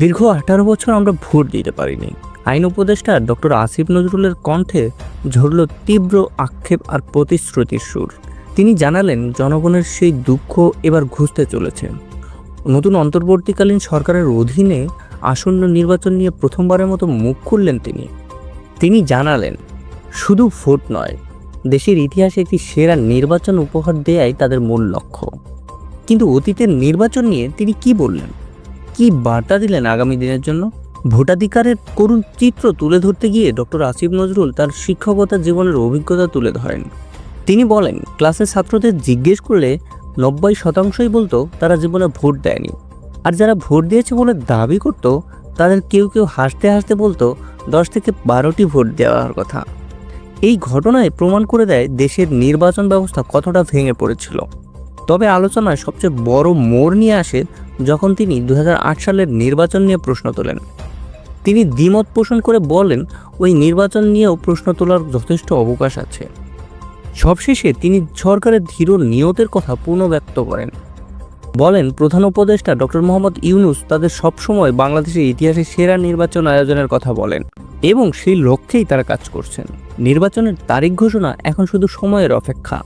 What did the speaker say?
দীর্ঘ আঠারো বছর আমরা ভোট দিতে পারিনি। আইন উপদেষ্টা ডক্টর আসিফ নজরুলের কণ্ঠে ঝরল তীব্র আক্ষেপ আর প্রতিশ্রুতির সুর। তিনি জানালেন, জনগণের সেই দুঃখ এবার ঘুষতে চলেছে। নতুন অন্তর্বর্তীকালীন সরকারের অধীনে আসন্ন নির্বাচন নিয়ে প্রথমবারের মতো মুখ খুললেন তিনি। তিনি জানালেন, শুধু ভোট নয়, দেশের ইতিহাসে একটি সেরা নির্বাচন উপহার দেয়াই তাদের মূল লক্ষ্য। কিন্তু অতীতের নির্বাচন নিয়ে তিনি কি বললেন? কি বার্তা দিলেন আগামী দিনের জন্য? ভোটাধিকারের করুণ চিত্র তুলে ধরতে গিয়ে ডক্টর আসিফ নজরুল তার শিক্ষকতা জীবনের অভিজ্ঞতা তুলে ধরেন। তিনি বলেন, ক্লাসের ছাত্রদের জিজ্ঞেস করলে নব্বই শতাংশই বলতো তারা জীবনে ভোট দেয়নি। আর যারা ভোট দিয়েছে বলে দাবি করত, তাদের কেউ কেউ হাসতে হাসতে বলতো, দশ থেকে বারোটি ভোট দেওয়ার কথা। এই ঘটনায় প্রমাণ করে দেয় দেশের নির্বাচন ব্যবস্থা কতটা ভেঙে পড়েছিল। তবে আলোচনায় সবচেয়ে বড় মোড় নিয়ে আসে যখন তিনি দু হাজার আট সালের নির্বাচন নিয়ে প্রশ্ন তোলেন। তিনি দ্বিমত পোষণ করে বলেন, ওই নির্বাচন নিয়েও প্রশ্ন তোলার যথেষ্ট অবকাশ আছে। সবশেষে তিনি সরকারের ধীর নিয়তের কথা পুনঃব্যক্ত করেন। বলেন, প্রধান উপদেষ্টা ডক্টর মোহাম্মদ ইউনুস তাদের সবসময় বাংলাদেশের ইতিহাসে সেরা নির্বাচন আয়োজনের কথা বলেন এবং সেই লক্ষ্যেই তারা কাজ করছেন। নির্বাচনের তারিখ ঘোষণা এখন শুধু সময়ের অপেক্ষা।